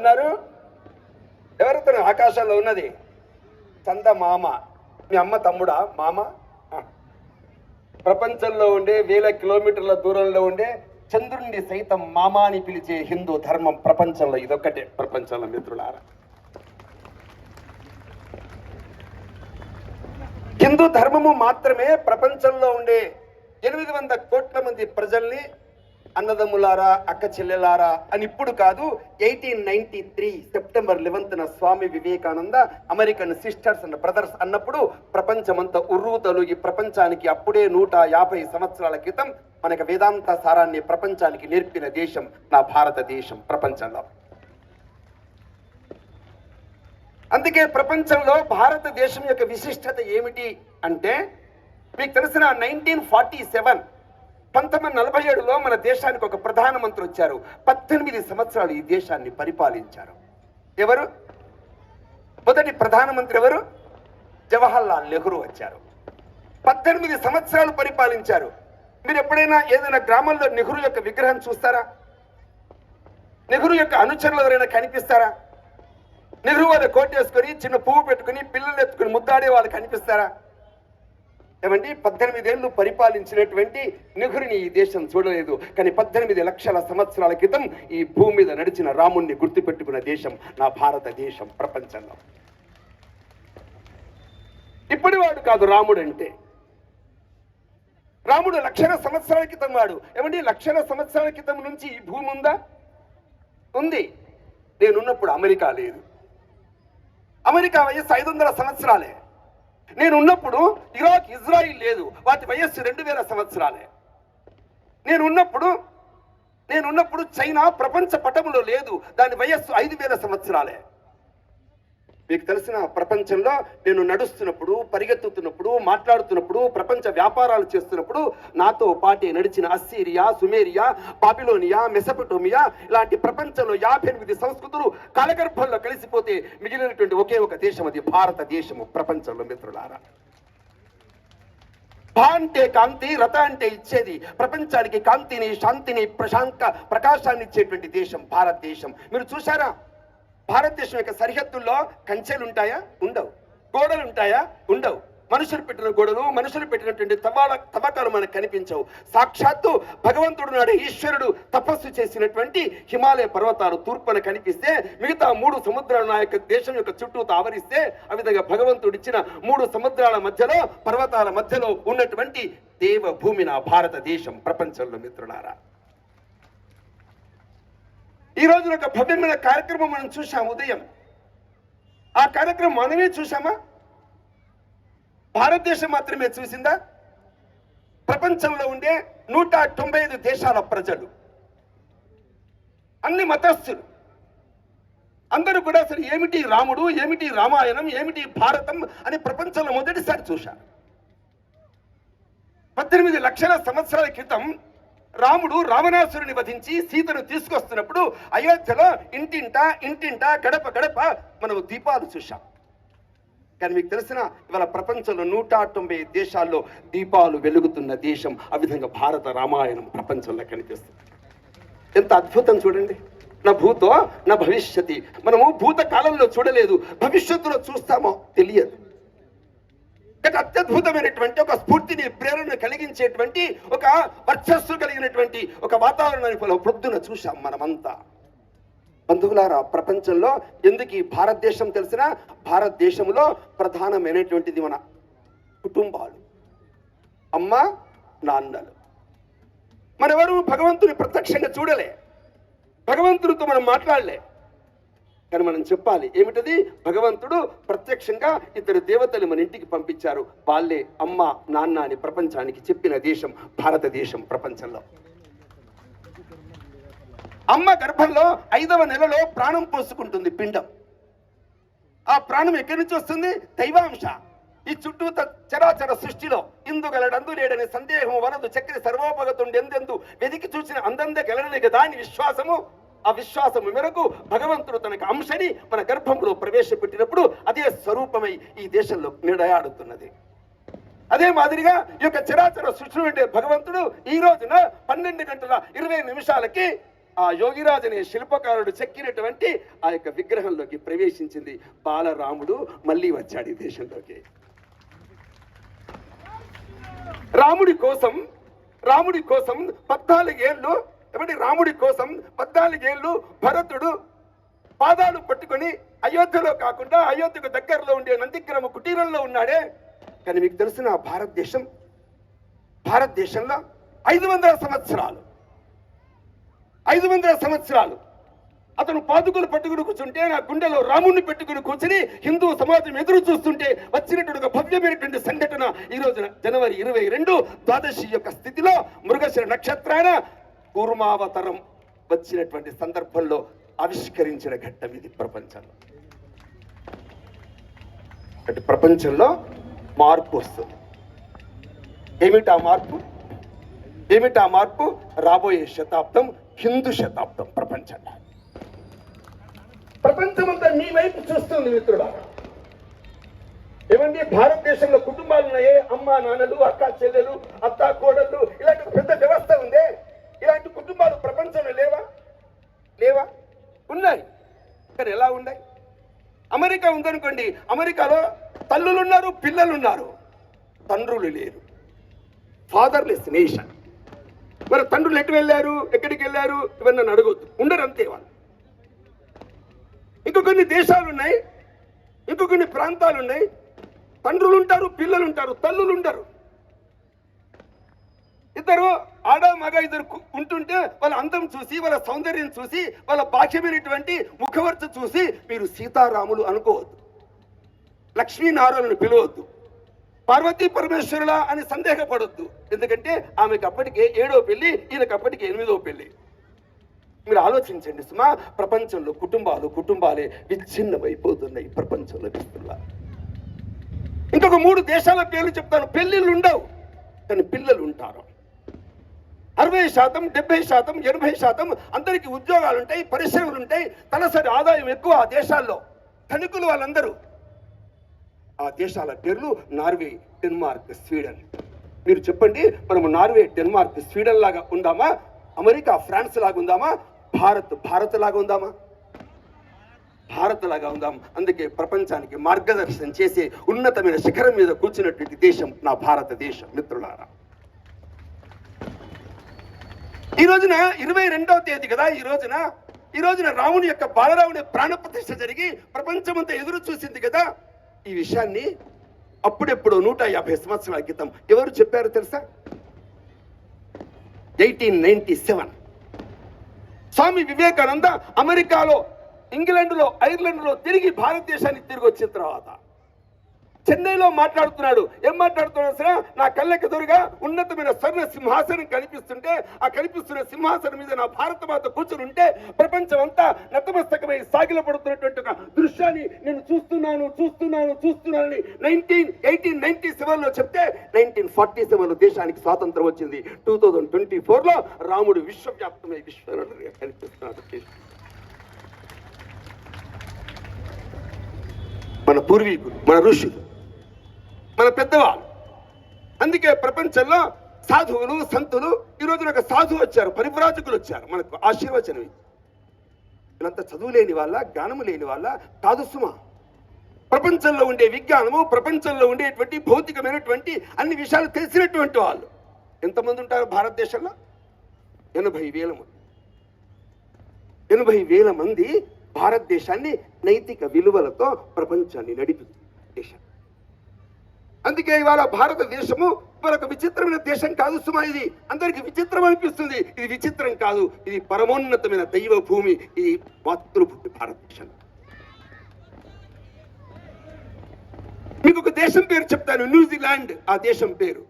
ఉన్నారు ఎవరితో? ఆకాశంలో ఉన్నది. చంద మామ. మీ అమ్మ తమ్ముడా? మామ? ప్రపంచంలో ఉండే వేల కిలోమీటర్ల దూరంలో ఉండే చంద్రుణ్ణి సైతం మామ అని పిలిచే హిందూ ధర్మం ప్రపంచంలో ఇదొక్కటే. ప్రపంచంలో మిత్రులారా. హిందూ ధర్మము మాత్రమే ప్రపంచంలో ఉండే ఎనిమిది వంద కోట్ల మంది ప్రజల్ని అన్నదమ్ములారా అక్క చెల్లెలారా అని ఇప్పుడు కాదు eighteen ninety three September లెవెన్త్న Swami Vivekananda American sisters and brothers అన్నప్పుడు ప్రపంచమంతా ఉర్రూతలు ఈ ప్రపంచానికి అప్పుడే నూట యాభై సంవత్సరాల క్రితం మనకు వేదాంత సారాన్ని ప్రపంచానికి నేర్పిన దేశం నా భారతదేశం ప్రపంచంలో. అందుకే ప్రపంచంలో భారతదేశం యొక్క విశిష్టత ఏమిటి అంటే మీకు తెలిసిన నైన్టీన్ ఫార్టీ సెవెన్ పంతొమ్మిది నలభై ఏడులో మన దేశానికి ఒక ప్రధానమంత్రి వచ్చారు. పద్దెనిమిది సంవత్సరాలు ఈ దేశాన్ని పరిపాలించారు. ఎవరు? మొదటి ప్రధానమంత్రి ఎవరు? జవహర్లాల్ నెహ్రూ వచ్చారు. పద్దెనిమిది సంవత్సరాలు పరిపాలించారు. మీరు ఎప్పుడైనా ఏదైనా గ్రామంలో నెహ్రూ యొక్క విగ్రహం చూస్తారా? నెహ్రూ యొక్క అనుచరులు ఎవరైనా కనిపిస్తారా? నెహ్రూ వాళ్ళ కోట్ వేసుకొని చిన్న పువ్వు పెట్టుకుని పిల్లలు ఎత్తుకుని ముద్దాడే వాళ్ళు కనిపిస్తారా? ఏమండి పద్దెనిమిదేళ్ళు పరిపాలించినటువంటి నిఘురిని ఈ దేశం చూడలేదు. కానీ పద్దెనిమిది లక్షల సంవత్సరాల క్రితం ఈ భూమి మీద నడిచిన రాముణ్ణి గుర్తుపెట్టుకున్న దేశం నా భారతదేశం ప్రపంచంలో. ఇప్పటివాడు కాదు రాముడు అంటే. రాముడు లక్షల సంవత్సరాల క్రితం వాడు. ఏమండి లక్షల సంవత్సరాల క్రితం నుంచి ఈ భూమి ఉందా? ఉంది. నేనున్నప్పుడు అమెరికా లేదు. అమెరికా వయస్సు ఐదు వందల సంవత్సరాలే. నేను ఉన్నప్పుడు ఇరాక్ ఇజ్రాయిల్ లేదు. వాటి వయస్సు రెండు వేల సంవత్సరాలే. నేను ఉన్నప్పుడు నేను ఉన్నప్పుడు చైనా ప్రపంచ పటములో లేదు. దాని వయస్సు ఐదు వేల సంవత్సరాలే. మీకు తెలిసిన ప్రపంచంలో నేను నడుస్తున్నప్పుడు పరిగెత్తుతున్నప్పుడు మాట్లాడుతున్నప్పుడు ప్రపంచ వ్యాపారాలు చేస్తున్నప్పుడు నాతో పాటే నడిచిన అస్సీరియా సుమేరియా పాపిలోనియా మెసపటోమియా ఇలాంటి ప్రపంచంలో యాభై ఎనిమిది సంస్కృతులు కలగర్భంలో కలిసిపోతే మిగిలినటువంటి ఒకే ఒక దేశం అది భారతదేశము. ప్రపంచంలో మిత్రులారా. భా అంటే కాంతి రథ అంటే ఇచ్చేది. ప్రపంచానికి కాంతిని శాంతిని ప్రశాంత ప్రకాశాన్ని ఇచ్చేటువంటి దేశం భారతదేశం. మీరు చూసారా భారతదేశం యొక్క సరిహద్దుల్లో కంచెలు ఉంటాయా? ఉండవు. గోడలు ఉంటాయా? ఉండవు. మనుషులు పెట్టిన గోడలు మనుషులు పెట్టినటువంటి తవాల తవ్వకాలు మనకు కనిపించవు. సాక్షాత్తు భగవంతుడు నాడు ఈశ్వరుడు తపస్సు చేసినటువంటి హిమాలయ పర్వతాలు తూర్పున కనిపిస్తే మిగతా మూడు సముద్రాలు నా యొక్క దేశం యొక్క చుట్టూ ఆవరిస్తే ఆ విధంగా భగవంతుడు ఇచ్చిన మూడు సముద్రాల మధ్యలో పర్వతాల మధ్యలో ఉన్నటువంటి దేవభూమి నా భారతదేశం. ప్రపంచంలో మిత్రులారా. ఈ రోజు ఒక భవ్యమైన కార్యక్రమం మనం చూసాం ఉదయం. ఆ కార్యక్రమం మనమే చూసామా భారతదేశం మాత్రమే చూసిందా? ప్రపంచంలో ఉండే నూట తొంభై ఐదు దేశాల ప్రజలు. అన్ని మతస్థులు. అందరూ కూడా అసలు ఏమిటి రాముడు ఏమిటి రామాయణం ఏమిటి భారతం అని ప్రపంచంలో మొదటిసారి చూశారు. పద్దెనిమిది లక్షల సంవత్సరాల క్రితం రాముడు రావణాసురుని వధించి సీతను తీసుకొస్తున్నప్పుడు అయోధ్యలో ఇంటింట ఇంటింట గడప గడప మనం దీపాలు చూశాం. కానీ మీకు తెలిసిన ఇవాళ ప్రపంచంలో నూట తొంభై దేశాల్లో దీపాలు వెలుగుతున్న దేశం ఆ విధంగా భారత రామాయణం ప్రపంచంలో కనిపిస్తుంది. ఎంత అద్భుతం చూడండి. నా భూతో నా భవిష్యతి మనము భూత కాలంలో చూడలేదు భవిష్యత్తులో చూస్తామో తెలియదు. కానీ అత్యద్భుతమైనటువంటి ఒక స్ఫూర్తిని ప్రేరణ కలిగించేటువంటి ఒక వర్చస్సు కలిగినటువంటి ఒక వాతావరణాన్ని ప్రొద్దున చూశాం మనమంతా. బంధువులారా ప్రపంచంలో ఎందుకు ఈ భారతదేశం తెలిసిన భారతదేశంలో ప్రధానమైనటువంటిది మన కుటుంబాలు. అమ్మ నాన్నలు. మనెవరు భగవంతుని ప్రత్యక్షంగా చూడలే. భగవంతుడితో మనం మాట్లాడలే. కానీ మనం చెప్పాలి ఏమిటది? భగవంతుడు ప్రత్యక్షంగా ఇద్దరు దేవతలు మన ఇంటికి పంపించారు. వాళ్ళే అమ్మ నాన్న అని ప్రపంచానికి చెప్పిన దేశం భారతదేశం ప్రపంచంలో. అమ్మ గర్భంలో ఐదవ నెలలో ప్రాణం పోసుకుంటుంది పిండం. ఆ ప్రాణం ఎక్కడి నుంచి వస్తుంది? దైవాంశ. ఈ చుట్టూ చరాచర సృష్టిలో ఇందు గలడందు లేడని సందేహం వనదు చక్రి సర్వోపగతుండి ఎందెందు వెదికి చూసిన అందంద గెలడని కదా అని విశ్వాసము. ఆ విశ్వాసము మేరకు భగవంతుడు తనకు అంశని మన గర్భంలో ప్రవేశపెట్టినప్పుడు అదే స్వరూపమై ఈ దేశంలో నిడయాడుతున్నది. అదే మాదిరిగా ఈ యొక్క చరాచర సృష్టి ఉండే భగవంతుడు ఈ రోజున పన్నెండు గంటల ఇరవై నిమిషాలకి ఆ యోగిరాజు అనే శిల్పకారుడు చెక్కినటువంటి ఆ యొక్క విగ్రహంలోకి ప్రవేశించింది. బాలరాముడు మళ్ళీ వచ్చాడు ఈ దేశంలోకి. రాముడి కోసం రాముడి కోసం పద్నాలుగేళ్ళు ఏమంటే రాముడి కోసం పద్నాలుగేళ్ళు భరతుడు పాదాలు పట్టుకొని అయోధ్యలో కాకుండా అయోధ్యకు దగ్గరలో ఉండే నందిగ్రామ కుటీరంలో ఉన్నాడే. కానీ మీకు తెలిసిన భారతదేశం. భారతదేశంలో ఐదు వందల సంవత్సరాలు. ఐదు వందల సంవత్సరాలు. అతను పాదుకలు పట్టుకుని కూర్చుంటే నా గుండెలో రాముడిని పెట్టుకుని కూర్చుని హిందూ సమాజం ఎదురు చూస్తుంటే వచ్చినటువంటి భవ్యమైనటువంటి సంఘటన ఈ రోజున జనవరి ఇరవై రెండు ద్వాదశి యొక్క స్థితిలో మృగశిర నక్షత్రాన కూర్మావతరం వచ్చినటువంటి సందర్భంలో ఆవిష్కరించిన ఘట్టం ఇది ప్రపంచంలో. అంటే ప్రపంచంలో మార్పు వస్తుంది. ఏమిటి ఆ మార్పు? ఏమిటి ఆ మార్పు? రాబోయే శతాబ్దం హిందూ శతాబ్దం ప్రపంచంలో. ప్రపంచమంతా నీ వైపు చూస్తుంది మిత్రుడా. ఏమండి భారతదేశంలో కుటుంబాలు ఉన్నాయే అమ్మ నాన్నలు అక్క చెల్లెలు అత్త కోడళ్ళు ఇలాంటి పెద్ద వ్యవస్థ ఉందే. ఇలాంటి కుటుంబాలు ప్రపంచంలో లేవా? లేవా? ఉన్నాయి. కానీ ఎలా ఉన్నాయి? అమెరికా ఉందనుకోండి అమెరికాలో తల్లులు ఉన్నారు పిల్లలు ఉన్నారు తండ్రులు లేరు. ఫాదర్లెస్ నేషన్ మరి తండ్రులు ఎటు వెళ్ళారు? ఎక్కడికి వెళ్ళారు? ఇవన్నీ నన్ను అడగొద్దు. ఉండరు అంతే వాళ్ళు. ఇంకా కొన్ని దేశాలు ఉన్నాయి ఇంకా కొన్ని ప్రాంతాలు ఉన్నాయి తండ్రులు ఉంటారు పిల్లలు ఉంటారు తల్లులు ఉంటారు ఇద్దరు ఆడ మగ ఇద్దరు ఉంటుంటే వాళ్ళ అందం చూసి వాళ్ళ సౌందర్యం చూసి వాళ్ళ బాహ్యమైనటువంటి ముఖవర్చ చూసి మీరు సీతారాములు అనుకోవద్దు. లక్ష్మీనారాయణను పిలవద్దు. పార్వతీ పరమేశ్వరుల అని సందేహపడొద్దు. ఎందుకంటే ఆమెకు అప్పటికే ఏడో పెళ్ళి ఈయనకు అప్పటికే ఎనిమిదో పెళ్ళి మీరు ఆలోచించండి సుమా ప్రపంచంలో కుటుంబాలు కుటుంబాలే విచ్ఛిన్నమైపోతున్నాయి ప్రపంచంలో విస్తున్నా ఇంకొక మూడు దేశాల పేర్లు చెప్తాను. పెళ్ళిళ్ళు ఉండవు కానీ పిల్లలు ఉంటారు. అరవై శాతం డెబ్బై శాతం ఎనభై శాతం అందరికీ ఉద్యోగాలు ఉంటాయి పరిశ్రమలు ఉంటాయి తలసరి ఆదాయం ఎక్కువ ఆ దేశాల్లో. ధనికులు వాళ్ళందరూ. ఆ దేశాల పేర్లు నార్వే డెన్మార్క్ స్వీడన్. మీరు చెప్పండి మనము నార్వే డెన్మార్క్ స్వీడన్ లాగా ఉందామా? అమెరికా ఫ్రాన్స్ లాగా ఉందామా? భారత్ భారత్ లాగా ఉందామా? భారత్ లాగా ఉందాం. అందుకే ప్రపంచానికి మార్గదర్శనం చేసే ఉన్నతమైన శిఖరం మీద కూర్చున్నటువంటి దేశం నా భారతదేశం మిత్రులారా. ఈ రోజున ఇరవై రెండవ తేదీ కదా ఈ రోజున ఈ రోజున రాముని యొక్క బాలరాముని ప్రాణ ప్రతిష్ఠ జరిగి ప్రపంచమంతా ఎదురు చూసింది కదా. ఈ విషయాన్ని అప్పుడెప్పుడు నూట యాభై సంవత్సరాల క్రితం ఎవరు చెప్పారు తెలుసా? Eighteen ninety seven. Swami Vivekananda అమెరికాలో ఇంగ్లాండ్లో ఐర్లాండ్లో తిరిగి భారతదేశానికి తిరిగి వచ్చిన తర్వాత చెన్నైలో మాట్లాడుతున్నాడు. ఏం మాట్లాడుతున్నాడు సరే? నా కళ్ళకి ఎదురుగా ఉన్నతమైన స్వర్ణ సింహాసనం కనిపిస్తుంటే ఆ కనిపిస్తున్న సింహాసనం మీద నా భారత మాత కూర్చుని ఉంటే ప్రపంచం అంతా నతమస్తకమై సాగిల పడుతున్నటువంటి ఒక దృశ్యాన్ని నేను చూస్తున్నాను చూస్తున్నాను చూస్తున్నానని నైన్టీన్ ఎయిటీన్ నైన్టీ సెవెన్లో చెప్తే నైన్టీన్ ఫార్టీ సెవెన్లో దేశానికి స్వాతంత్రం వచ్చింది. టూ థౌజండ్ ట్వంటీ ఫోర్లో రాముడు విశ్వవ్యాప్తమై విశ్వనరుడిగా కనిపిస్తున్నాడు మన పూర్వీకులు మన ఋషులు మన పెద్దవాళ్ళు. అందుకే ప్రపంచంలో సాధువులు సంతులు ఈ రోజున ఒక సాధువు వచ్చారు పరివ్రాజకులు వచ్చారు మనకు ఆశీర్వచనం వీళ్ళంతా చదువు లేని వాళ్ళ జ్ఞానము లేని వాళ్ళ కాదు సుమా. ప్రపంచంలో ఉండే విజ్ఞానము ప్రపంచంలో ఉండేటువంటి భౌతికమైనటువంటి అన్ని విషయాలు తెలిసినటువంటి వాళ్ళు. ఎంతమంది ఉంటారు భారతదేశంలో? ఎనభై వేల మంది. ఎనభై వేల మంది భారతదేశాన్ని నైతిక విలువలతో ప్రపంచాన్ని నడిపి దేశం అందుకే ఇవాళ భారతదేశము మరొక విచిత్రమైన దేశం కాదు సుమా ఇది అందరికి విచిత్రం అనిపిస్తుంది. ఇది విచిత్రం కాదు ఇది పరమోన్నతమైన దైవ భూమి ఇది మాతృభూమి భారతదేశం. మీకు ఒక దేశం పేరు చెప్తాను న్యూజిలాండ్ ఆ దేశం పేరు.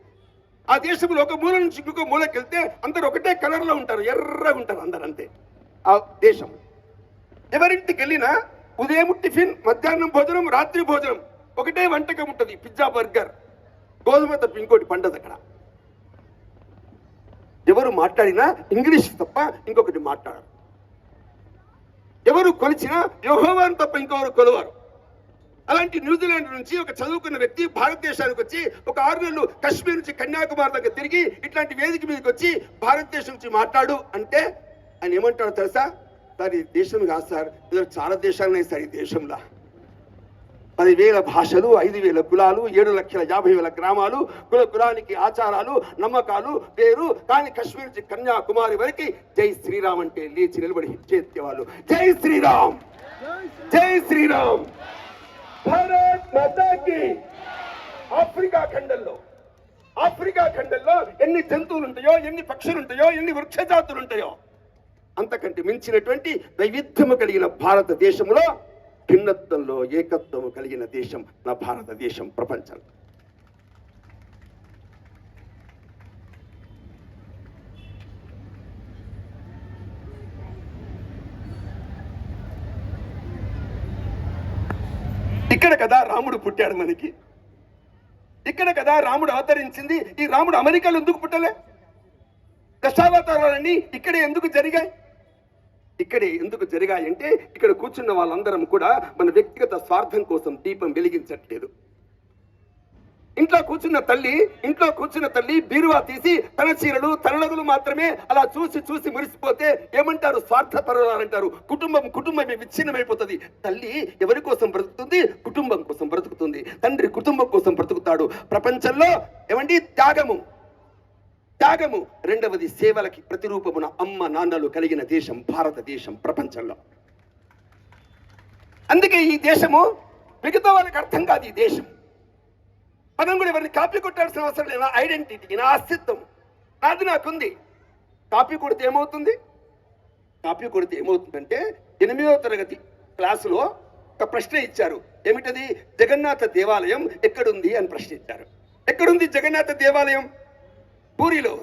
ఆ దేశంలో ఒక మూల నుంచి ఇంకొక మూలకి వెళ్తే అందరు ఒకటే కలర్లో ఉంటారు ఎర్రగా ఉంటారు అందరు అంతే. ఆ దేశం. ఎవరింటికి వెళ్ళినా ఉదయం టిఫిన్ మధ్యాహ్నం భోజనం రాత్రి భోజనం ఒకటే వంటకం ఉంటుంది పిజ్జా బర్గర్. గోధుమ తప్ప ఇంకోటి పండదు అక్కడ. ఎవరు మాట్లాడినా ఇంగ్లీష్ తప్ప ఇంకొకటి మాట్లాడరు. ఎవరు కొలిచినా యోహోవాన్ తప్ప ఇంకొకరు కొలవారు. అలాంటి న్యూజిలాండ్ నుంచి ఒక చదువుకున్న వ్యక్తి భారతదేశానికి వచ్చి ఒక ఆరు నెలలు కశ్మీర్ నుంచి కన్యాకుమారి దగ్గర తిరిగి ఇట్లాంటి వేదిక మీదకి వచ్చి భారతదేశం నుంచి మాట్లాడు అంటే ఆయన ఏమంటాడో తెలుసా? సార్ ఈ దేశం కాదు సార్. చాలా దేశాలున్నాయి సార్ ఈ దేశంలో. పదివేల భాషలు ఐదు వేల కులాలు ఏడు లక్షల యాభై వేల గ్రామాలు కుల కులానికి ఆచారాలు నమ్మకాలు పేరు కానీ కశ్మీర్ నుంచి కన్యాకుమారి వరకు జై శ్రీరామ్ అంటే లేచి నిలబడి చేసేవాళ్ళు. జై శ్రీరామ్! జై శ్రీరామ్! భారత్ మాతాకి! ఆఫ్రికా ఖండంలో ఆఫ్రికా ఖండంలో ఎన్ని జంతువులు ఉంటాయో ఎన్ని పక్షులు ఉంటాయో ఎన్ని వృక్ష జాతులు ఉంటాయో అంతకంటే మించినటువంటి వైవిధ్యము కలిగిన భారతదేశంలో భిన్నత్వంలో ఏకత్వము కలిగిన దేశం నా భారతదేశం ప్రపంచం. ఇక్కడ కదా రాముడు పుట్టాడు మనకి. ఇక్కడ కదా రాముడు అవతరించింది. ఈ రాముడు అమెరికాలో ఎందుకు పుట్టలే? దశావతారాలన్నీ ఇక్కడే ఎందుకు జరిగాయి? ఇక్కడే ఎందుకు జరిగాయంటే ఇక్కడ కూర్చున్న వాళ్ళందరం కూడా మన వ్యక్తిగత స్వార్థం కోసం దీపం వెలిగించట్లేదు. ఇంట్లో కూర్చున్న తల్లి ఇంట్లో కూర్చున్న తల్లి బీరువా తీసి తన చీరలు తనలగులు మాత్రమే అలా చూసి చూసి మురిసిపోతే ఏమంటారు? స్వార్థపరులు కుటుంబం కుటుంబమే విచ్ఛిన్నమైపోతుంది. తల్లి ఎవరి కోసం బ్రతుకుతుంది? కుటుంబం కోసం బ్రతుకుతుంది. తండ్రి కుటుంబం కోసం బ్రతుకుతాడు. ప్రపంచంలో ఏమండి? త్యాగము. త్యాగము రెండవది సేవలకి ప్రతిరూపమున అమ్మ నాన్నలు కలిగిన దేశం భారతదేశం ప్రపంచంలో. అందుకే ఈ దేశము మిగతా వాళ్ళకి అర్థం కాదు ఈ దేశం. మనం కూడా ఎవరిని కాపీ కొట్టాల్సిన అవసరం లేదు. నా ఐడెంటిటీ నా అస్తిత్వం. నాది నాకుంది. కాపీ కొడితే ఏమవుతుంది? కాపీ కొడితే ఏమవుతుందంటే ఎనిమిదవ తరగతి క్లాసులో ఒక ప్రశ్న ఇచ్చారు. ఏమిటది? జగన్నాథ దేవాలయం ఎక్కడుంది అని ప్రశ్న ఇచ్చారు. ఎక్కడుంది జగన్నాథ దేవాలయం? పూరిలో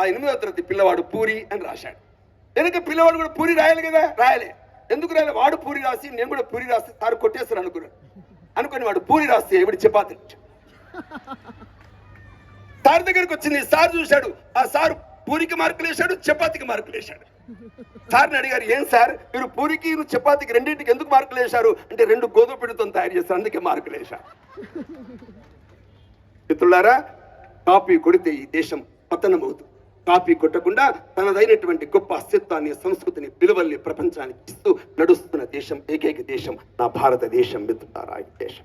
ఆ ఎనిమిదో తరగతి పిల్లవాడు పూరి అని రాశాడు. వెనక పిల్లవాడు కూడా పూరి రాయాలి కదా? రాయలే. ఎందుకు రాయాలి? వాడు పూరి రాసి నేను కూడా పూరి రాస్తే సార్ కొట్టేస్తాను అనుకున్నాడు. అనుకుని వాడు పూరి రాస్తే ఎవడి చపాతి సార్ దగ్గరికి వచ్చింది. సార్ చూశాడు. ఆ సార్ పూరికి మార్కులు వేశాడు చపాతీకి మార్కులు వేశాడు. సార్ని అడిగారు ఏం సార్? మీరు పూరికి చపాతికి చపాతీకి రెండింటికి ఎందుకు మార్కులు వేశారు? అంటే రెండు గోధుమ పిండితో తయారు చేస్తారు. అందుకే మార్కులు వేశారు. మిత్రులారా కాపీ కొడితే ఈ దేశం పతనమవుతుంది కాపీ కొట్టకుండా తనదైనటువంటి గొప్ప అస్తిత్వాన్ని సంస్కృతిని విలువల్ని ప్రపంచానికి ఇస్తూ నడుస్తున్న దేశం ఏకైక దేశం నా భారతదేశం మిత్రులారా ఈ దేశం.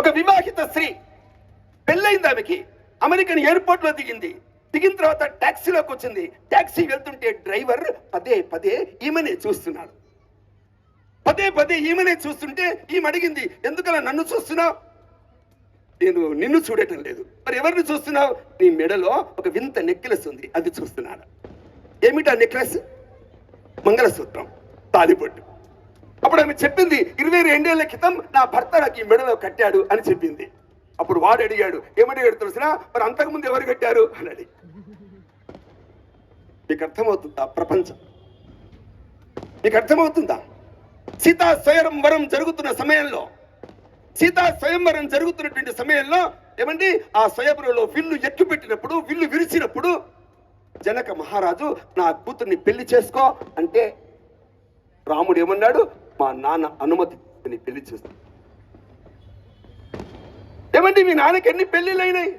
ఒక వివాహిత స్త్రీ పెళ్ళైంది ఆమెకి. అమెరికన్ ఎయిర్పోర్ట్లో దిగింది. దిగిన తర్వాత ట్యాక్సీలోకి వచ్చింది. ట్యాక్సీ వెళ్తుంటే డ్రైవర్ పదే పదే ఈమెనే చూస్తున్నాడు. పదే పదే ఈమెనే చూస్తుంటే ఈమె అడిగింది ఎందుకలా నన్ను చూస్తున్నావు? నేను నిన్ను చూడటం లేదు. మరి ఎవరిని చూస్తున్నావు? నీ మెడలో ఒక వింత నెక్లెస్ ఉంది. అది చూస్తున్నాను. ఏమిటా నెక్లెస్? మంగళసూత్రం. తాలిపొట్టు అప్పుడు ఆమె చెప్పింది ఇరవై రెండేళ్ళ క్రితం నా భర్త నాకు ఈ మెడలో కట్టాడు అని చెప్పింది. అప్పుడు వాడు అడిగాడు ఏమడిగాడు తెలిసిన? మరి అంతకుముందు ఎవరు కట్టారు? అని అడిగి. మీకు అర్థమవుతుందా ప్రపంచం? మీకు అర్థమవుతుందా? సీతా స్వయంవరం జరుగుతున్న సమయంలో సీతా స్వయంవరం జరుగుతున్నటువంటి సమయంలో ఏమండి? ఆ స్వయంవరంలో విల్లు ఎక్కుపెట్టినప్పుడు విల్లు విరిచినప్పుడు జనక మహారాజు నా కూతుర్ని పెళ్ళి చేసుకో అంటే రాముడు ఏమన్నాడు? మా నాన్న అనుమతి పెళ్ళి చేస్తాను ఏమండి మీ నాన్నకి ఎన్ని పెళ్ళిళ్ళు అయినాయి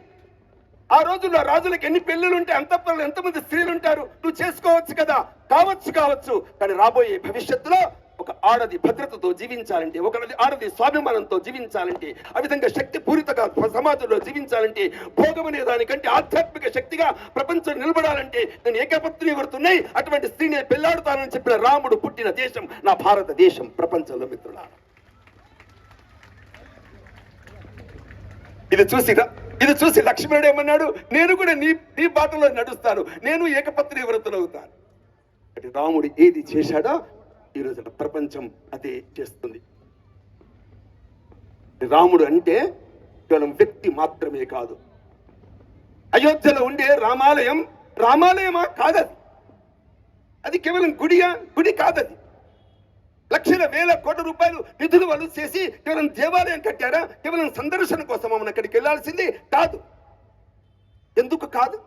ఆ రోజుల్లో రాజులకు ఎన్ని పెళ్ళిలు ఉంటే అంతఃపురంలో ఎంతమంది స్త్రీలు ఉంటారు నువ్వు చేసుకోవచ్చు కదా? కావచ్చు కావచ్చు కానీ రాబోయే భవిష్యత్తులో ఒక ఆడది భద్రతతో జీవించాలంటే ఒక ఆడది స్వాభిమానంతో జీవించాలంటే ఆ విధంగా శక్తి పూరితగా సమాజంలో జీవించాలంటే భోగం అనే దానికంటే ఆధ్యాత్మిక శక్తిగా ప్రపంచం నిలబడాలంటే నేను ఏకపత్ని కొడుతున్నాయి అటువంటి స్త్రీని పెళ్ళాడుతానని చెప్పిన రాముడు పుట్టిన దేశం నా భారతదేశం ప్రపంచంలో మిత్రులారా ఇది చూసి ఇది చూసి లక్ష్మణుడు ఏమన్నాడు? నేను కూడా నీ నీ బాటలో నడుస్తాను. నేను ఏకపత్ని వ్రతులవుతాను అంటే రాముడు ఏది చేశాడో ఈ రోజున ప్రపంచం అదే చేస్తుంది. రాముడు అంటే కేవలం వ్యక్తి మాత్రమే కాదు. అయోధ్యలో ఉండే రామాలయం రామాలయమా కాదది. అది కేవలం గుడియా? గుడి కాదది. లక్షల వేల కోట్ల రూపాయలు నిధులు వాళ్ళు చేసి కేవలం దేవాలయం కట్టారా? కేవలం సందర్శన కోసం మనం అక్కడికి వెళ్ళాల్సింది కాదు. ఎందుకు కాదు?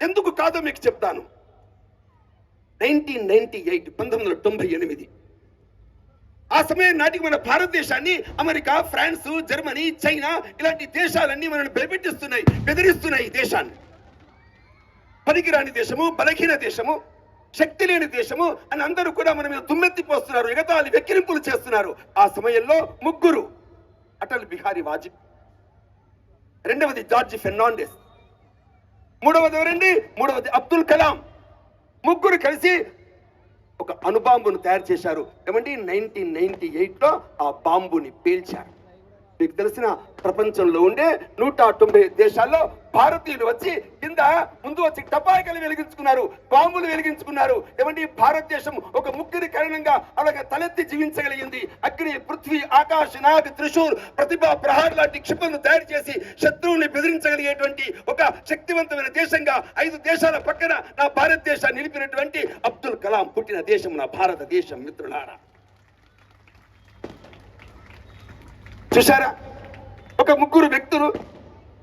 ఎందుకు కాదో మీకు చెప్తాను. నైన్టీన్ నైన్టీ ఎయిట్ పంతొమ్మిది వందల తొంభై ఎనిమిది. ఆ సమయం నాటికి మన భారతదేశాన్ని అమెరికా ఫ్రాన్స్ జర్మనీ చైనా ఇలాంటి దేశాలన్నీ మనల్ని భయపెట్టిస్తున్నాయి బెదిరిస్తున్నాయి ఈ దేశాన్ని. పనికిరాని దేశము బలహీన దేశము శక్తి లేని దేశము అని అందరూ కూడా మన మీద దుమ్మెత్తిపోస్తున్నారు ఎగతాళి వెక్కిరింపులు చేస్తున్నారు. ఆ సమయంలో ముగ్గురు అటల్ బిహారీ వాజ్పేయి. రెండవది జార్జ్ ఫెర్నాండెస్. మూడవది ఎవరండి? మూడవది అబ్దుల్ కలాం. ముగ్గురు కలిసి ఒక అణుబాంబును తయారు చేశారు. ఏమండి? నైన్టీన్ నైన్టీ ఎయిట్లో ఆ బాంబుని పీల్చారు. మీకు తెలిసిన ప్రపంచంలో ఉండే నూట తొంభై దేశాల్లో భారతీయులు వచ్చి కింద ముందు వచ్చి టపాయికలు వెలిగించుకున్నారు బాంబులు వెలిగించుకున్నారు. ఏమండి భారతదేశం ఒక ముగ్గురి కారణంగా అలాగే తలెత్తి జీవించగలిగింది. అగ్ని పృథ్వీ ఆకాశ నాగ్ త్రిశూర్ ప్రతిభ ప్రహార్ లాంటి క్షిపణులు తయారు చేసి శత్రువుని బెదిరించగలిగేటువంటి ఒక శక్తివంతమైన దేశంగా ఐదు దేశాల పక్కన నా భారతదేశాన్ని నిలిపినటువంటి అబ్దుల్ కలాం పుట్టిన దేశం నా భారతదేశం మిత్రులారా. చూసారా ఒక ముగ్గురు వ్యక్తులు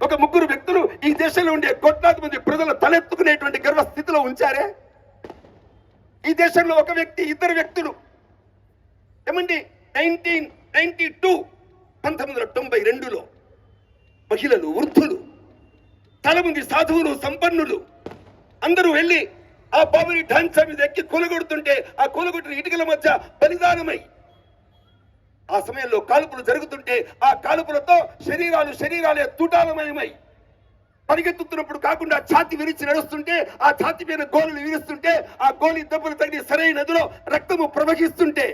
ఒక ముగ్గురు వ్యక్తులు ఈ దేశంలో ఉండే కోట్లాది మంది ప్రజలు తలెత్తుకునేటువంటి గర్వ స్థితిలో ఉంచారే? ఈ దేశంలో ఒక వ్యక్తి ఇద్దరు వ్యక్తులు. ఏమండి? నైన్టీన్ నైన్టీ టూ పంతొమ్మిది వందల తొంభై రెండులో మహిళలు వృద్ధులు తలముంది సాధువులు సంపన్నులు అందరూ వెళ్ళి ఆ బాబుని ఢాన్సా మీద ఎక్కి కూలగొడుతుంటే ఆ కూలగొట్టిన ఇటుకల మధ్య బలిదానమై ఆ సమయంలో కాల్పులు జరుగుతుంటే ఆ కాల్పులతో శరీరాలు శరీరాలే తుటాలమయమై పరిగెత్తుతున్నప్పుడు కాకుండా ఛాతి విరిచి నడుస్తుంటే ఆ ఛాతి పైన గోళలు విరుస్తుంటే ఆ గోళి దెబ్బలు తగిలి సరైన నదిలో రక్తము ప్రవహిస్తుంటే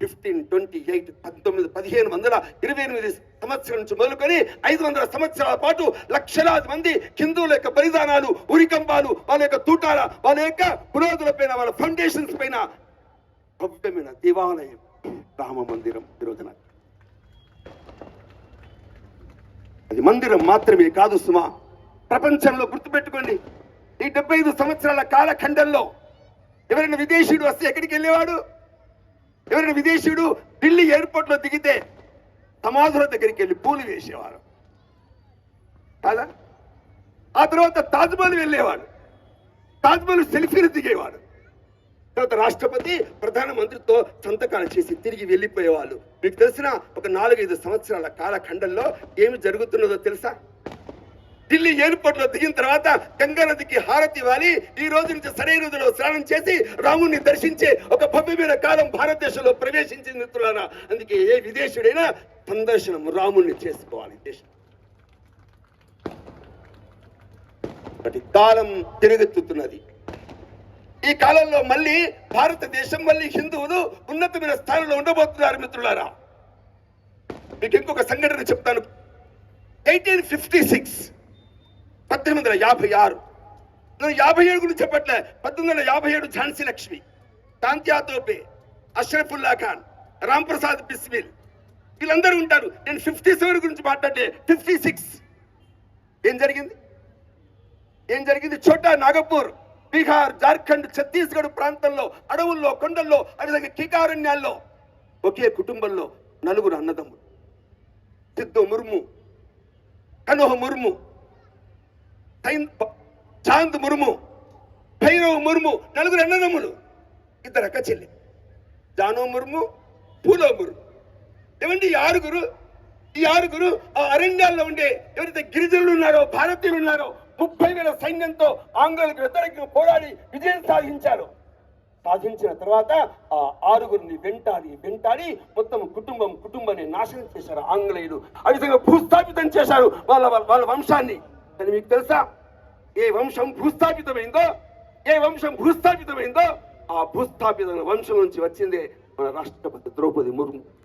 ఫిఫ్టీన్ ట్వంటీ ఎయిట్ పంతొమ్మిది పదిహేను వందల ఇరవై ఎనిమిది సంవత్సరం నుంచి మొదలుకొని ఐదు వందల సంవత్సరాల పాటు లక్షలాది మంది హిందువుల యొక్క బలిదానాలు ఉరికంబాలు వాళ్ళ యొక్క తూటాల వాళ్ళ యొక్క పురోధుల పైన వాళ్ళ ఫౌండేషన్స్ పైన భవ్యమైన దేవాలయం రామ మందిరం ఈరోజున అది మందిరం మాత్రమే కాదు సుమా. ప్రపంచంలో గుర్తుపెట్టుకోండి. ఈ డెబ్బై ఐదు సంవత్సరాల కాలఖండంలో ఎవరైనా విదేశీయుడు వస్తే ఎక్కడికి వెళ్ళేవాడు? ఎవరైనా విదేశీయుడు ఢిల్లీ ఎయిర్పోర్ట్లో దిగితే సమాధుల దగ్గరికి వెళ్ళి పూలు వేసేవారు. కాదా? ఆ తర్వాత తాజ్మహల్ వెళ్ళేవాడు. తాజ్మహల్ సెల్ఫీలు దిగేవాడు. తర్వాత రాష్ట్రపతి ప్రధానమంత్రితో సంతకాలు చేసి తిరిగి వెళ్ళిపోయేవాళ్ళు. మీకు తెలిసిన ఒక నాలుగైదు సంవత్సరాల కాలఖండంలో ఏమి జరుగుతున్నదో తెలుసా? ఢిల్లీ ఎయిర్పోర్ట్లో దిగిన తర్వాత గంగా నదికి హారతి ఇవ్వాలి. ఈ రోజు నుంచి సరైన రోజులో స్నానం చేసి రాముణ్ణి దర్శించే ఒక భవ్యమైన కాలం భారతదేశంలో ప్రవేశించింది మిత్రులారా. అందుకే ఏ విదేశుడైనా సందర్శనం రాముణ్ణి చేసుకోవాలి. దేశం. కాలం తిరుగుతున్నది ఈ కాలంలో మళ్ళీ భారతదేశం మళ్ళీ హిందువులు ఉన్నతమైన స్థానంలో ఉండబోతున్నారు మిత్రులారా. మీకు ఇంకొక సంఘటన చెప్తాను. ఎయిటీన్ ఫిఫ్టీ సిక్స్ పద్దెనిమిది వందల యాభై ఆరు. నేను యాభై ఏడు గురించి చెప్పట్లే పద్దెనిమిది వందల యాభై ఏడు ఝాన్సీ లక్ష్మి తాంత్యా తోపే అష్రఫుల్లా ఖాన్ రామ్ ప్రసాద్ బిస్మిల్ వీళ్ళందరూ ఉంటారు. నేను ఫిఫ్టీ సెవెన్ గురించి మాట్లాడితే ఫిఫ్టీ సిక్స్. ఏం జరిగింది? ఏం జరిగింది? చోటా నాగపూర్. బీహార్ జార్ఖండ్ ఛత్తీస్గఢ్ ప్రాంతంలో అడవుల్లో కొండల్లో అదేవిధంగా కీకారణ్యాల్లో ఒకే కుటుంబంలో నలుగురు అన్నదమ్ములు. సిద్ధు ముర్ము కనుహ ముర్ము చాంద్ ముర్ము భైరవ్ ముర్ము నలుగురు అన్నదమ్ములు ఇద్దరు అక్క చెల్లి జానో ముర్ము పూలో ముర్ము. ఏమండి ఈ ఆరుగురు? ఈ ఆరుగురు ఆ అరణ్యాల్లో ఉండే ఎవరైతే గిరిజనులు ఉన్నారో భారతీయులు ఉన్నారో ముప్పై వేల సైన్యంతో ఆంగ్లేయులకు వ్యతిరేకంగా పోరాడి విజయం సాధించారు. సాధించిన తర్వాత ఆ ఆరుగురిని వెంటాడి వెంటాడి మొత్తం కుటుంబం కుటుంబాన్ని నాశనం చేశారు ఆంగ్లేయులు. ఆ విధంగా భూస్థాపితం చేశారు వాళ్ళ వాళ్ళ- వాళ్ళ వంశాన్ని. అని మీకు తెలుసా? ఏ వంశం భూస్థాపితమైందో ఏ వంశం భూస్థాపితమైందో ఆ భూస్థాపిత వంశం నుంచి వచ్చిందే మన రాష్ట్రపతి ద్రౌపది ముర్ము.